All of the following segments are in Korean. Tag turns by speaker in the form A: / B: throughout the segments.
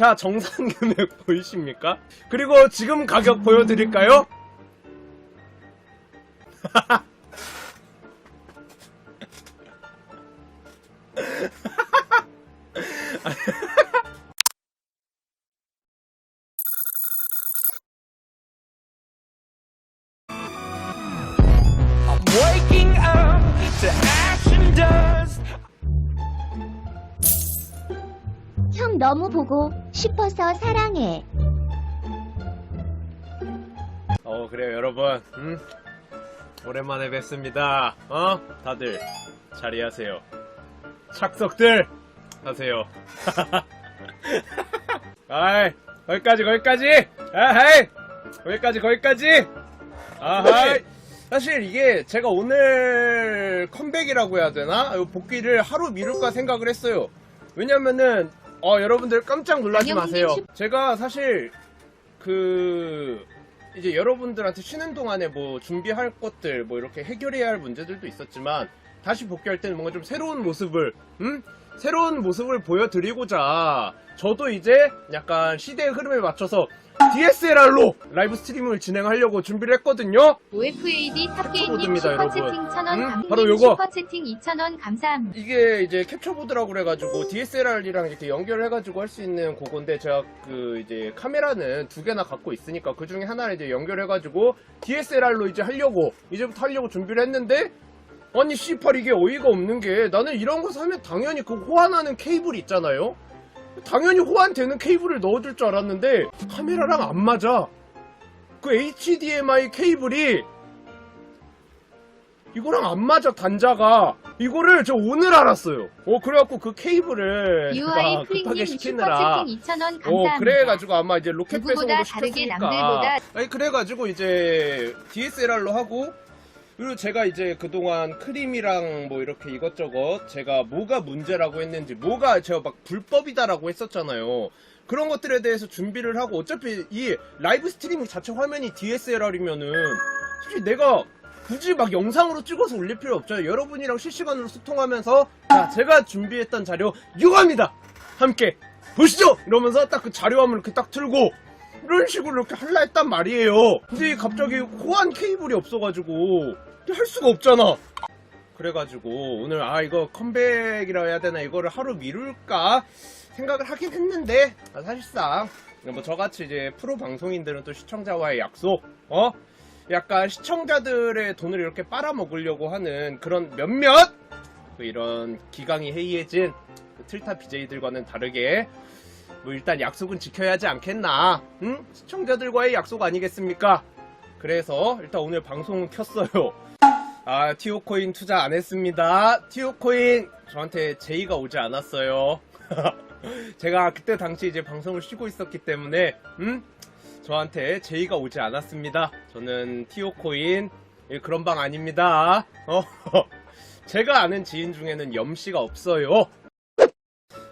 A: 자, 정산 금액 보이십니까? 그리고 지금 가격 보여드릴까요?
B: 너무 보고 싶어서 사랑해.
A: 어, 그래요, 여러분. 음? 오랜만에 뵙습니다. 어? 다들 자리하세요. 착석들 하세요. 아이, 거기까지, 거기까지! 아하이! 거기까지, 거기까지! 아하이! 사실 이게 제가 오늘 컴백이라고 해야 되나? 이 복귀를 하루 미룰까 생각을 했어요. 왜냐면은, 어, 여러분들 깜짝 놀라지 마세요. 제가 사실, 그, 이제 여러분들한테 쉬는 동안에 뭐 준비할 것들, 뭐 이렇게 해결해야 할 문제들도 있었지만, 다시 복귀할 때는 뭔가 좀 새로운 모습을, 음? 새로운 모습을 보여드리고자, 저도 이제 약간 시대의 흐름에 맞춰서 DSLR로 라이브 스트리밍을 진행하려고 준비를 했거든요?
C: OFAD 탑게임님 슈퍼채팅
A: 여러분.
C: 1000원
A: 음, 바로 요거.
C: 슈퍼채팅 2000원 감사합니다.
A: 이게 이제 캡처보드라고 그래가지고 DSLR이랑 이렇게 연결해가지고 할 수 있는 그건데 제가 그 이제 카메라는 두 개나 갖고 있으니까 그 중에 하나를 이제 연결해가지고 DSLR로 이제 하려고 이제부터 하려고 준비를 했는데 아니 씨팔 이게 어이가 없는 게 나는 이런 거 사면 당연히 그 호환하는 케이블 있잖아요. 당연히 호환되는 케이블을 넣어줄 줄 알았는데 카메라랑 안 맞아. 그 HDMI 케이블이 이거랑 안 맞아 단자가. 이거를 저 오늘 알았어요. 어 그래갖고 그 케이블을
C: UI
A: 급하게 시키느라.
C: 슈퍼채팅 2000원 감사합니다.
A: 어 그래가지고 아마 이제 로켓 배송으로 시켰으니까.
C: 남들보다
A: 아니 그래가지고 이제 DSLR로 하고 그리고 제가 이제 그동안 크림이랑 뭐 이렇게 이것저것 제가 뭐가 문제라고 했는지 뭐가 제가 막 불법이다라고 했었잖아요. 그런 것들에 대해서 준비를 하고 어차피 이 라이브 스트리밍 자체 화면이 DSLR이면은 솔직히 내가 굳이 막 영상으로 찍어서 올릴 필요 없잖아요. 여러분이랑 실시간으로 소통하면서 자 제가 준비했던 자료 이거입니다. 함께 보시죠. 이러면서 딱 그 자료함을 이렇게 딱 틀고 이런 식으로 이렇게 할라 했단 말이에요. 근데 갑자기 호환 케이블이 없어가지고 할 수가 없잖아. 그래가지고 오늘 아 이거 컴백이라 해야 되나 이거를 하루 미룰까 생각을 하긴 했는데 아, 사실상 뭐 저같이 이제 프로 방송인들은 또 시청자와의 약속 어 약간 시청자들의 돈을 이렇게 빨아먹으려고 하는 그런 몇몇 그 이런 기강이 해이해진 그 틀타 BJ들과는 다르게 뭐 일단 약속은 지켜야 하지 않겠나 응? 시청자들과의 약속 아니겠습니까 그래서 일단 오늘 방송은 켰어요 아 티오코인 투자 안 했습니다 티오코인 저한테 제의가 오지 않았어요 제가 그때 당시 이제 방송을 쉬고 있었기 때문에 음 저한테 제의가 오지 않았습니다. 저는 티오코인 예, 그런 방 아닙니다. 어, 제가 아는 지인 중에는 염씨가 없어요.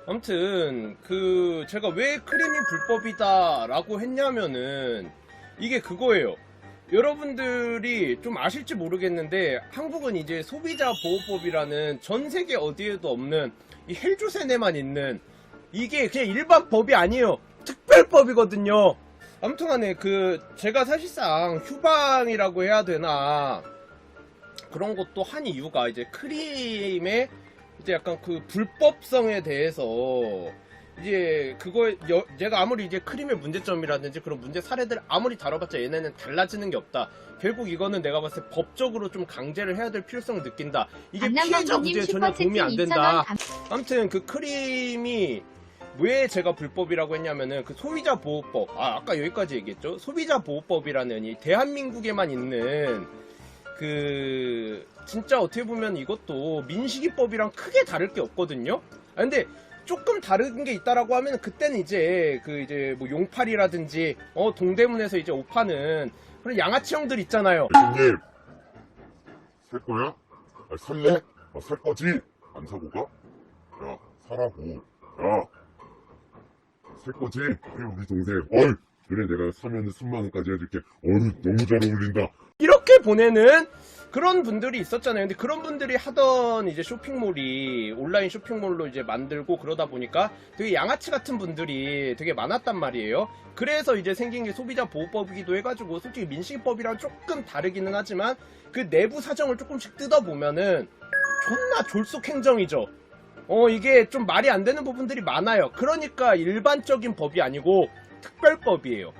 A: 아무튼 그 제가 왜 크림이 불법이다라고 했냐면은 이게 그거예요. 여러분들이 좀 아실지 모르겠는데 한국은 이제 소비자 보호법이라는 전 세계 어디에도 없는 이 헬조세네만 있는 이게 그냥 일반 법이 아니에요. 특별법이거든요. 아무튼 간에 그 제가 사실상 휴방이라고 해야 되나 그런 것도 한 이유가 이제 크림의 이제 약간 그 불법성에 대해서 이제 그거 여, 제가 아무리 이제 크림의 문제점이라든지 그런 문제 사례들 아무리 다뤄봤자 얘네는 달라지는 게 없다. 결국 이거는 내가 봤을 때 법적으로 좀 강제를 해야 될 필요성을 느낀다. 이게 피해자 문제에 전혀 도움이 안 된다.
C: 2000원 감
A: 아무튼 그 크림이 왜 제가 불법이라고 했냐면은 그 소비자 보호법 아 아까 여기까지 얘기했죠 소비자 보호법이라는 이 대한민국에만 있는 그 진짜 어떻게 보면 이것도 민식이법이랑 크게 다를 게 없거든요 아 근데 조금 다른 게 있다라고 하면 그때는 이제 그 이제 뭐 용팔이라든지 어 동대문에서 이제 옷 파는 그런 양아치 형들 있잖아요
D: 형님 살 거야? 아, 살래? 아, 살 거지? 안 사고 가? 야 사라고 야 살 거지? 그래 우리 동생 어이 그래 내가 사면은 3만원까지 해줄게 어이 너무 잘 어울린다
A: 이렇게 보내는 그런 분들이 있었잖아요. 근데 그런 분들이 하던 이제 쇼핑몰이 온라인 쇼핑몰로 이제 만들고 그러다 보니까 되게 양아치 같은 분들이 되게 많았단 말이에요. 그래서 이제 생긴 게 소비자 보호법이기도 해가지고 솔직히 민식이법이랑 조금 다르기는 하지만 그 내부 사정을 조금씩 뜯어보면은 존나 졸속 행정이죠. 어, 이게 좀 말이 안 되는 부분들이 많아요. 그러니까 일반적인 법이 아니고 특별법이에요.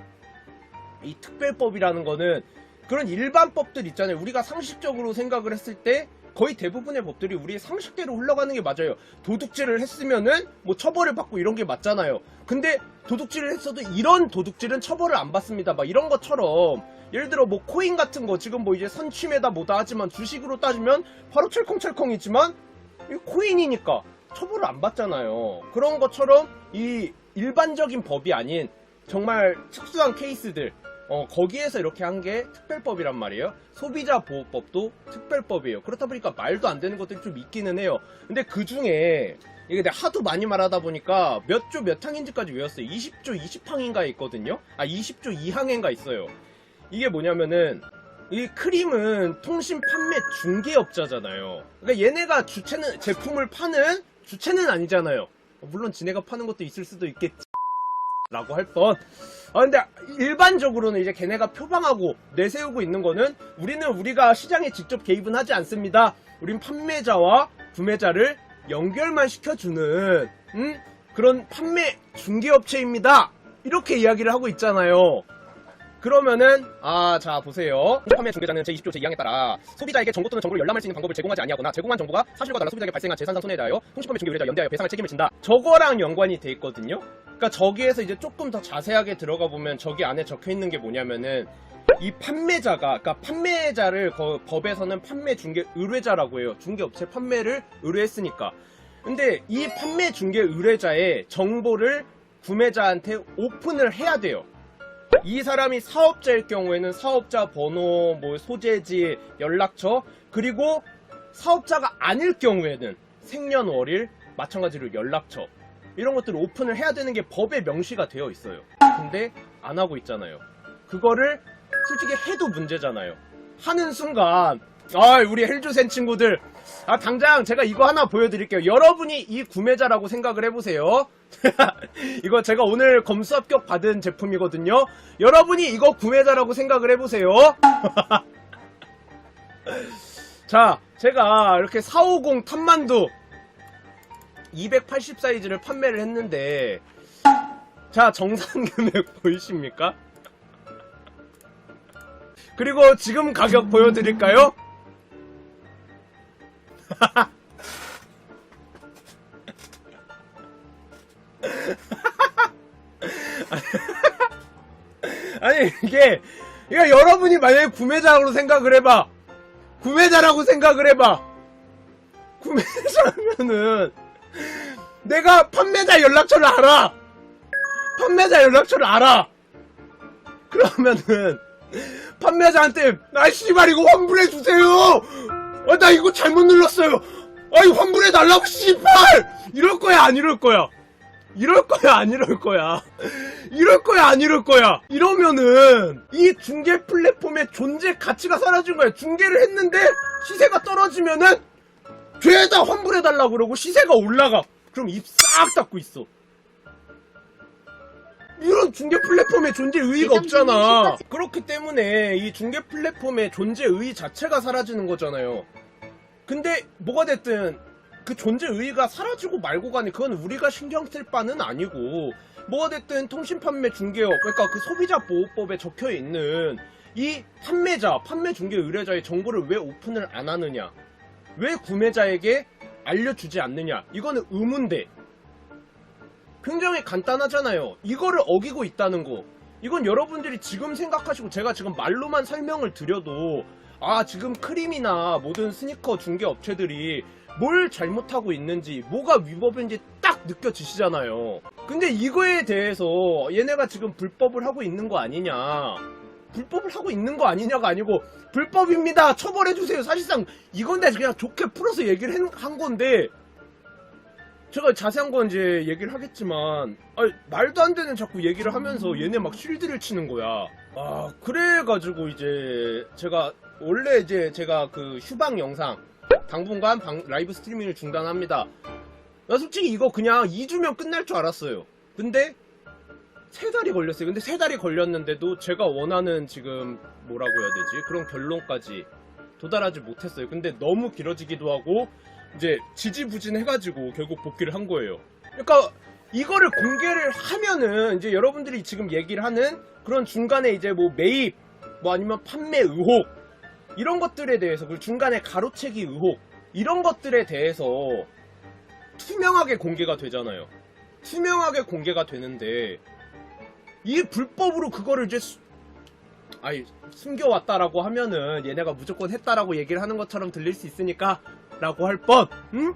A: 이 특별법이라는 거는 그런 일반법들 있잖아요. 우리가 상식적으로 생각을 했을 때 거의 대부분의 법들이 우리의 상식대로 흘러가는 게 맞아요. 도둑질을 했으면은 뭐 처벌을 받고 이런 게 맞잖아요. 근데 도둑질을 했어도 이런 도둑질은 처벌을 안 받습니다. 막 이런 것처럼 예를 들어 뭐 코인 같은 거 지금 뭐 이제 선취매다 뭐다 하지만 주식으로 따지면 바로 철컹철컹이지만 이 코인이니까 처벌을 안 받잖아요. 그런 것처럼 이 일반적인 법이 아닌 정말 특수한 케이스들 어, 거기에서 이렇게 한 게 특별법이란 말이에요. 소비자 보호법도 특별법이에요. 그렇다 보니까 말도 안 되는 것들이 좀 있기는 해요. 근데 그 중에 이게 내가 하도 많이 말하다 보니까 몇 조 몇 항인지까지 외웠어요. 20조 20항인가 있거든요. 아 20조 2항인가 있어요. 이게 뭐냐면은 이 크림은 통신 판매 중개업자잖아요. 그러니까 얘네가 주체는 제품을 파는 주체는 아니잖아요. 물론 지네가 파는 것도 있을 수도 있겠지. 라고 할 뻔. 아, 근데 일반적으로는 이제 걔네가 표방하고 내세우고 있는 거는 우리는 우리가 시장에 직접 개입은 하지 않습니다. 우린 판매자와 구매자를 연결만 시켜주는, 음? 그런 판매 중개업체입니다. 이렇게 이야기를 하고 있잖아요. 그러면은 아 자 보세요 판매 중개자는 제20조 제2항에 따라 소비자에게 정보 또는 정보를 열람할 수 있는 방법을 제공하지 아니하거나 제공한 정보가 사실과 달라 소비자에게 발생한 재산상 손해에 대하여 통신판매 중개 의뢰자 연대하여 배상할 책임을 진다 저거랑 연관이 돼 있거든요 그러니까 저기에서 이제 조금 더 자세하게 들어가 보면 저기 안에 적혀 있는 게 뭐냐면은 이 판매자가 그러니까 판매자를 거- 법에서는 판매 중개 의뢰자라고 해요. 중개업체 판매를 의뢰했으니까. 근데 이 판매 중개 의뢰자의 정보를 구매자한테 오픈을 해야 돼요. 이 사람이 사업자일 경우에는 사업자 번호, 뭐 소재지, 연락처, 그리고 사업자가 아닐 경우에는 생년월일, 마찬가지로 연락처 이런 것들을 오픈을 해야 되는 게 법에 명시가 되어 있어요. 근데 안 하고 있잖아요. 그거를 솔직히 해도 문제잖아요. 하는 순간 아 우리 헬주센 친구들 아 당장 제가 이거 하나 보여드릴게요. 여러분이 이 구매자라고 생각을 해보세요. 이거 제가 오늘 검수 합격 받은 제품이거든요. 여러분이 이거 구매자라고 생각을 해보세요. 자, 제가 이렇게 450 탑만두 280 사이즈를 판매를 했는데, 자, 정산 금액 보이십니까? 그리고 지금 가격 보여드릴까요? 아니 이게 이게 여러분이 만약에 구매자라고 생각을 해봐 구매자라고 생각을 해봐 구매자면은 내가 판매자 연락처를 알아. 판매자 연락처를 알아. 그러면은 판매자한테 아 씨발 이거 환불해 주세요. 아, 나 이거 잘못 눌렀어요. 아이 환불해 달라고 씨발. 이럴 거야 안 이럴 거야? 이럴 거야 안 이럴 거야? 이럴 거야 안 이럴 거야? 이러면은 이 중개 플랫폼의 존재 가치가 사라진 거야. 중개를 했는데 시세가 떨어지면은 죄다 환불해 달라고 그러고 시세가 올라가 그럼 입 싹 닫고 있어. 이런 중개 플랫폼의 존재 의의가 없잖아. 그렇기 때문에 이 중개 플랫폼의 존재 의의 자체가 사라지는 거잖아요. 근데 뭐가 됐든 그 존재 의의가 사라지고 말고 가니 그건 우리가 신경 쓸 바는 아니고 뭐가 됐든 통신 판매 중개업 그러니까 그 소비자 보호법에 적혀 있는 이 판매자 판매 중개 의뢰자의 정보를 왜 오픈을 안 하느냐? 왜 구매자에게 알려주지 않느냐. 이거는 의문데. 굉장히 간단하잖아요. 이거를 어기고 있다는 거. 이건 여러분들이 지금 생각하시고 제가 지금 말로만 설명을 드려도 아 지금 크림이나 모든 스니커 중개 업체들이 뭘 잘못하고 있는지 뭐가 위법인지 딱 느껴지시잖아요. 근데 이거에 대해서 얘네가 지금 불법을 하고 있는 거 아니냐 불법을 하고 있는 거 아니냐가 아니고 불법입니다 처벌해 주세요 사실상 이건데 그냥 좋게 풀어서 얘기를 한- 한 건데 제가 자세한 건 이제 얘기를 하겠지만 아니, 말도 안 되는 자꾸 얘기를 하면서 얘네 막 쉴드를 치는 거야. 아 그래가지고 이제 제가 원래 이제 제가 그 휴방 영상 당분간 방- 라이브 스트리밍을 중단합니다. 나 솔직히 이거 그냥 2주면 끝날 줄 알았어요. 근데 세 달이 걸렸어요. 근데 세 달이 걸렸는데도 제가 원하는 지금 뭐라고 해야 되지? 그런 결론까지 도달하지 못했어요. 근데 너무 길어지기도 하고 이제 지지부진해가지고 결국 복귀를 한 거예요. 그러니까 이거를 공개를 하면은 이제 여러분들이 지금 얘기를 하는 그런 중간에 이제 뭐 매입 뭐 아니면 판매 의혹 이런 것들에 대해서 그리고 중간에 가로채기 의혹 이런 것들에 대해서 투명하게 공개가 되잖아요. 투명하게 공개가 되는데 이 불법으로 그거를 이제 수- 아니 숨겨왔다라고 하면은 얘네가 무조건 했다라고 얘기를 하는 것처럼 들릴 수 있으니까 라고 할 뻔, 응?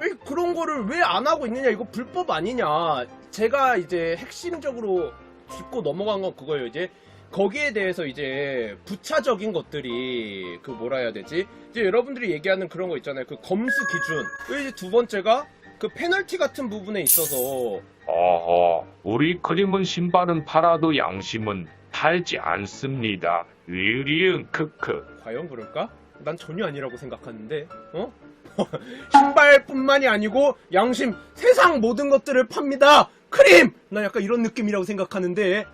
A: 왜 그런 거를 왜 안 하고 있느냐? 이거 불법 아니냐? 제가 이제 핵심적으로 짚고 넘어간 건 그거예요 이제. 거기에 대해서 이제 부차적인 것들이 그 뭐라 해야 되지? 이제 여러분들이 얘기하는 그런 거 있잖아요. 그 검수 기준. 이제 두 번째가 그 페널티 같은 부분에 있어서
E: 어허, 우리 그림은 신발은 팔아도 양심은 팔지 않습니다. 으리응 크크.
A: 과연 그럴까? 난 전혀 아니라고 생각하는데, 어? 신발뿐만이 아니고 양심 세상 모든 것들을 팝니다. 크림! 난 약간 이런 느낌이라고 생각하는데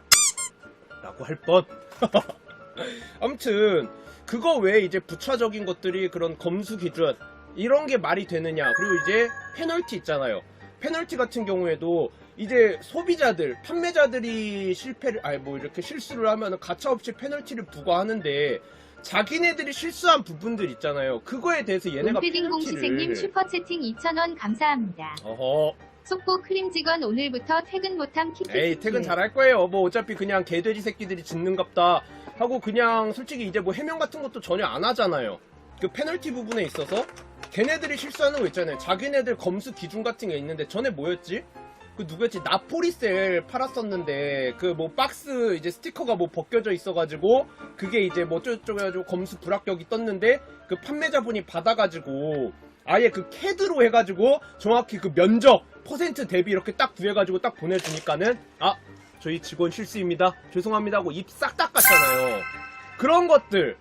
A: 라고 할 뻔. 아무튼 그거 외에 이제 부차적인 것들이 그런 검수 기준 이런 게 말이 되느냐 그리고 이제 페널티 있잖아요. 페널티 같은 경우에도 이제 소비자들, 판매자들이 실패를, 아니 뭐 이렇게 실수를 하면 가차없이 페널티를 부과하는데 자기네들이 실수한 부분들 있잖아요. 그거에 대해서 얘네가
C: 롱패딩 공시생님
A: 페널티를
C: 슈퍼채팅 2,000원 감사합니다.
A: 어허,
C: 속보 크림 직원 오늘부터 퇴근 못함 키키키키.
A: 에이 퇴근 잘할 거예요. 뭐 어차피 그냥 개돼지 새끼들이 짓는갑다 하고 그냥 솔직히 이제 뭐 해명 같은 것도 전혀 안 하잖아요. 그 페널티 부분에 있어서 걔네들이 실수하는 거 있잖아요. 자기네들 검수 기준 같은 게 있는데 전에 뭐였지? 그 누구였지? 나포리셀 팔았었는데 그 뭐 박스 이제 스티커가 뭐 벗겨져 있어가지고 그게 이제 뭐 어쩌고저쩌고 해가지고 검수 불합격이 떴는데 그 판매자분이 받아가지고 아예 그 캐드로 해가지고 정확히 그 면적 퍼센트 대비 이렇게 딱 구해가지고 딱 보내주니까는 아 저희 직원 실수입니다 죄송합니다 하고 입 싹 닦았잖아요 그런 것들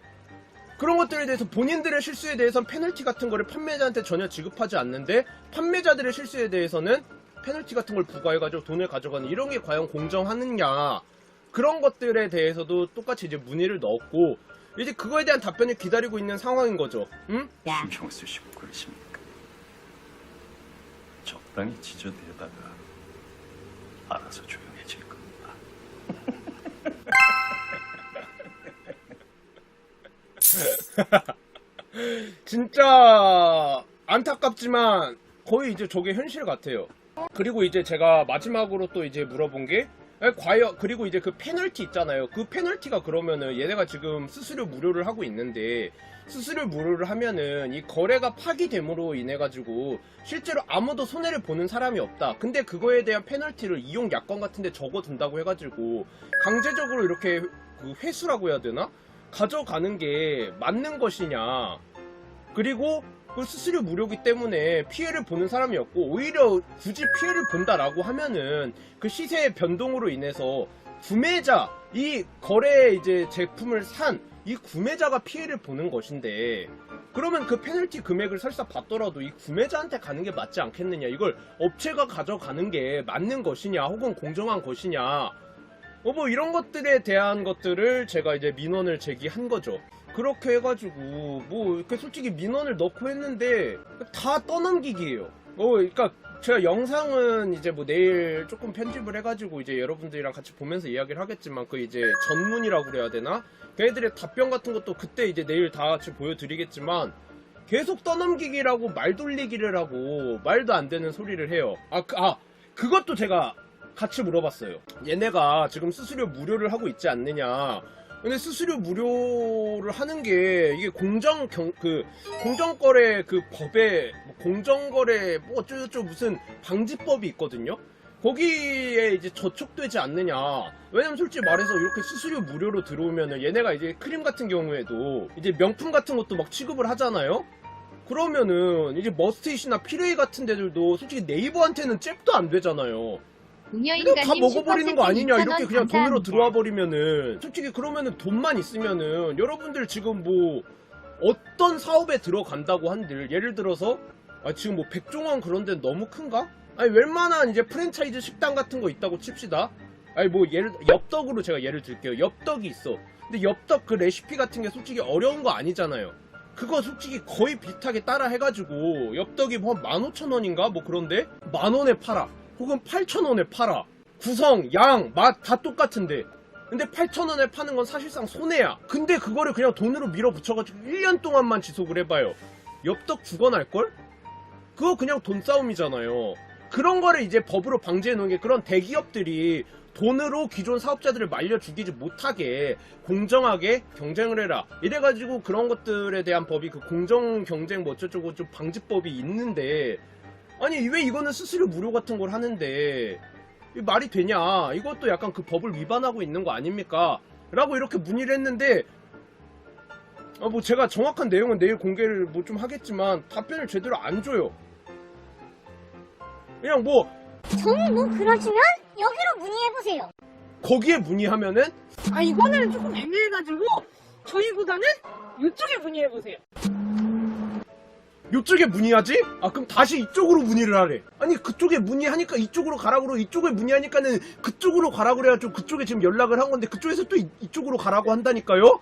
A: 그런 것들에 대해서 본인들의 실수에 대해서는 페널티 같은 거를 판매자한테 전혀 지급하지 않는데 판매자들의 실수에 대해서는 페널티 같은 걸 부과해가지고 돈을 가져가는 이런 게 과연 공정하느냐 그런 것들에 대해서도 똑같이 이제 문의를 넣었고 이제 그거에 대한 답변을 기다리고 있는 상황인 거죠 응?
F: 신경 쓰시고 그러십니까? 적당히 지저대다가 알아서 조용해질 겁니다.
A: 진짜 안타깝지만 거의 이제 저게 현실 같아요. 그리고 이제 제가 마지막으로 또 이제 물어본 게 과연 그리고 이제 그 페널티 있잖아요. 그 페널티가 그러면은 얘네가 지금 수수료 무료를 하고 있는데 수수료 무료를 하면은 이 거래가 파기됨으로 인해 가지고 실제로 아무도 손해를 보는 사람이 없다. 근데 그거에 대한 페널티를 이용 약관 같은데 적어둔다고 해가지고 강제적으로 이렇게 그 회수라고 해야 되나 가져가는 게 맞는 것이냐? 그리고 그 수수료 무료기 때문에 피해를 보는 사람이 없고 오히려 굳이 피해를 본다라고 하면은 그 시세의 변동으로 인해서 구매자 이 거래 이제 제품을 산 이 구매자가 피해를 보는 것인데 그러면 그 페널티 금액을 설사 받더라도 이 구매자한테 가는 게 맞지 않겠느냐 이걸 업체가 가져가는 게 맞는 것이냐 혹은 공정한 것이냐 어, 뭐 이런 것들에 대한 것들을 제가 이제 민원을 제기한 거죠. 그렇게 해가지고 뭐 이렇게 솔직히 민원을 넣고 했는데 다 떠넘기기예요. 어, 그러니까 제가 영상은 이제 뭐 내일 조금 편집을 해가지고 이제 여러분들이랑 같이 보면서 이야기를 하겠지만 그 이제 전문이라고 그래야 되나? 걔네들의 답변 같은 것도 그때 이제 내일 다 같이 보여드리겠지만 계속 떠넘기기라고 말 돌리기를 하고 말도 안 되는 소리를 해요. 아, 그, 아 그것도 제가 같이 물어봤어요. 얘네가 지금 수수료 무료를 하고 있지 않느냐. 근데 수수료 무료를 하는 게 이게 공정 경, 그 공정 거래 그 법에 뭐 공정 거래 뭐 어쩌고저쩌고 무슨 방지법이 있거든요. 거기에 이제 저촉되지 않느냐. 왜냐면 솔직히 말해서 이렇게 수수료 무료로 들어오면은 얘네가 이제 크림 같은 경우에도 이제 명품 같은 것도 막 취급을 하잖아요. 그러면은 이제 머스테이시나 피레이 같은 데들도 솔직히 네이버한테는 잽도 안 되잖아요. 그냥 다 먹어버리는 거 아니냐 이렇게 그냥 돈으로
C: 감사합니다.
A: 들어와 버리면은 솔직히 그러면은 돈만 있으면은 여러분들 지금 뭐 어떤 사업에 들어간다고 한들 예를 들어서 아 지금 뭐 백종원 그런 데는 너무 큰가? 아니 웬만한 이제 프랜차이즈 식당 같은 거 있다고 칩시다. 아니 뭐 예를 엽떡으로 제가 예를 들게요. 엽떡이 있어. 근데 엽떡 그 레시피 같은 게 솔직히 어려운 거 아니잖아요. 그거 솔직히 거의 비슷하게 따라 해가지고 엽떡이 뭐 15,000원인가 뭐 그런데 만 원에 팔아. 혹은 8,000원에 팔아. 구성, 양, 맛 다 똑같은데. 근데 8,000원에 파는 건 사실상 손해야. 근데 그거를 그냥 돈으로 밀어붙여가지고 1년 동안만 지속을 해봐요. 엽떡 죽어날걸? 그거 그냥 돈 싸움이잖아요. 그런 거를 이제 법으로 방지해 놓은 게 그런 대기업들이 돈으로 기존 사업자들을 말려 죽이지 못하게 공정하게 경쟁을 해라. 이래가지고 그런 것들에 대한 법이 그 공정 경쟁 뭐 어쩌고저쩌고 좀 방지법이 있는데 아니 왜 이거는 수수료 무료 같은 걸 하는데 이 말이 되냐? 이것도 약간 그 법을 위반하고 있는 거 아닙니까? 라고 이렇게 문의를 했는데 아 뭐 제가 정확한 내용은 내일 공개를 뭐 좀 하겠지만 답변을 제대로 안 줘요. 그냥 뭐
B: 정이 뭐 그러시면 여기로 문의해보세요.
A: 거기에 문의하면은
G: 아 이거는 조금 애매해가지고 저희보다는 이쪽에 문의해보세요.
A: 이쪽에 문의하지? 아 그럼 다시 이쪽으로 문의를 하래. 아니 그쪽에 문의하니까 이쪽으로 가라고 그러고 이쪽에 문의하니까는 그쪽으로 가라고 그래가지고 그쪽에 지금 연락을 한 건데 그쪽에서 또 이, 이쪽으로 가라고 한다니까요?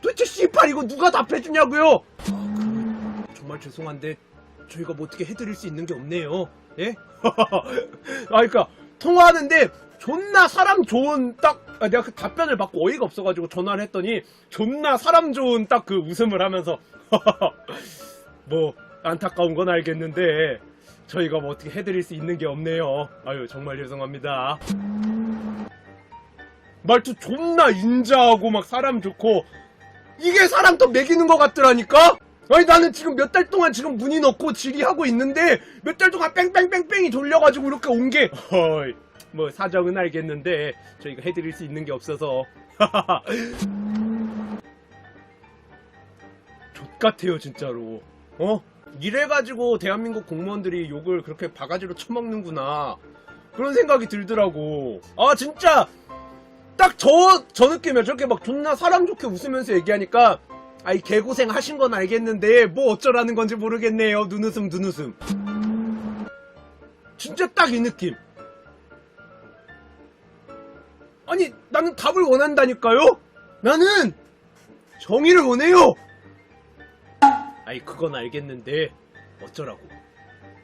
A: 도대체 씨발 이거 누가 답해주냐고요? 아, 그, 정말 죄송한데 저희가 뭐 어떻게 해드릴 수 있는 게 없네요. 예? 아 그러니까 통화하는데 존나 사람 좋은 딱 아, 내가 그 답변을 받고 어이가 없어가지고 전화를 했더니 존나 사람 좋은 딱 그 웃음을 하면서 뭐 안타까운 건 알겠는데 저희가 뭐 어떻게 해드릴 수 있는 게 없네요. 아유 정말 죄송합니다. 말투 존나 인자하고 막 사람 좋고 이게 사람 더 매기는 것 같더라니까? 아니 나는 지금 몇 달 동안 지금 문의 넣고 질의하고 있는데 몇 달 동안 뺑뺑뺑뺑이 돌려가지고 이렇게 온 게 어이 뭐 사정은 알겠는데 저희가 해드릴 수 있는 게 없어서 족같아요 진짜로 어? 이래가지고 대한민국 공무원들이 욕을 그렇게 바가지로 쳐먹는구나. 그런 생각이 들더라고. 아 진짜! 딱 저 저 느낌이야. 저렇게 막 존나 사람 좋게 웃으면서 얘기하니까 아이 개고생 하신 건 알겠는데 뭐 어쩌라는 건지 모르겠네요. 눈웃음 눈웃음. 진짜 딱 이 느낌. 아니 나는 답을 원한다니까요? 나는 정의를 원해요 아이 그건 알겠는데 어쩌라고?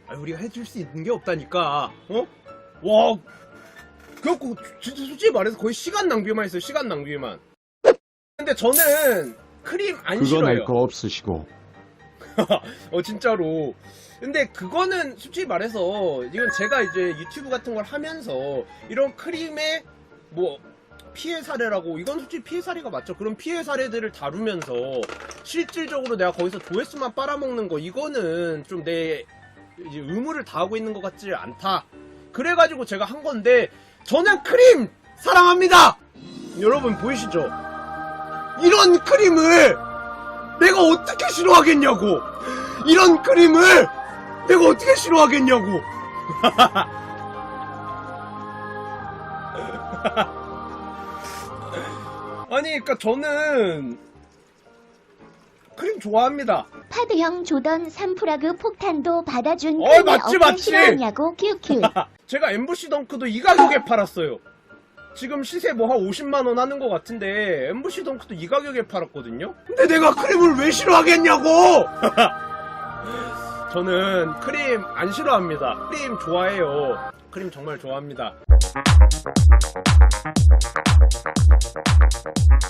A: 아 우리가 해줄 수 있는 게 없다니까. 어? 와 그래갖고 진짜 솔직히 말해서 거의 시간 낭비만 했어요 시간 낭비만. 근데 저는 크림 안
H: 그건
A: 싫어요.
H: 알 거 없으시고.
A: 어 진짜로. 근데 그거는 솔직히 말해서 이건 제가 이제 유튜브 같은 걸 하면서 이런 크림의 뭐 피해 사례라고. 이건 솔직히 피해 사례가 맞죠. 그런 피해 사례들을 다루면서 실질적으로 내가 거기서 조회수만 빨아먹는 거 이거는 좀 내 의무를 다하고 있는 것 같지 않다. 그래가지고 제가 한 건데 저는 크림 사랑합니다! 여러분 보이시죠? 이런 크림을 내가 어떻게 싫어하겠냐고! 이런 그림을 내가 어떻게 싫어하겠냐고! 아니, 그니까 저는 크림 좋아합니다.
B: 파드형 조던 삼프라그 폭탄도 받아준 크림이
A: 맞지,
B: 어떤
A: 맞지.
B: 싫어하냐고 큐큐.
A: 제가 엠부시 덩크도 이 가격에 팔았어요. 지금 시세 뭐 한 50만원 하는 것 같은데, 엠부시 덩크도 이 가격에 팔았거든요? 근데 내가 크림을 왜 싫어하겠냐고! 저는 크림 안 싫어합니다. 크림 좋아해요. 크림 정말 좋아합니다. Thank you.